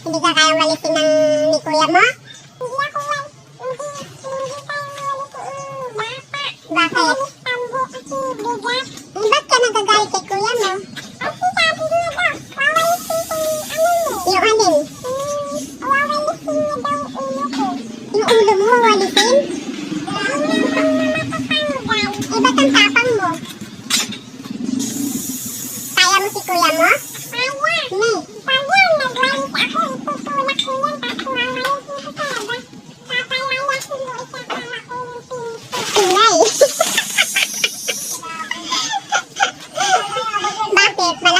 Hindi ka kaya malisin ng ni kuya mo? Hindi ako wal. Hindi, hindi tayo walito. Bata. Bakit? Tambo kasi bigat. Eh, ba't ka nagagalit kay kuya mo? Kasi sabi niya daw, wawalisin ko yung ano mo. Yung alin? Hmm, Wawalisin niya daw ulo ko. Yung ulo mo walisin? Ganyan pang nakatanggal. Eh, ba't ang tapang mo? Kaya mo si kuya mo? Kaya. Ni, Pag yan, nagwalis ako, itutulak ko yan, tapos wawalisin ko talaga. Papalayasin mo isa para ko yung pinto. Ingay. Bakit?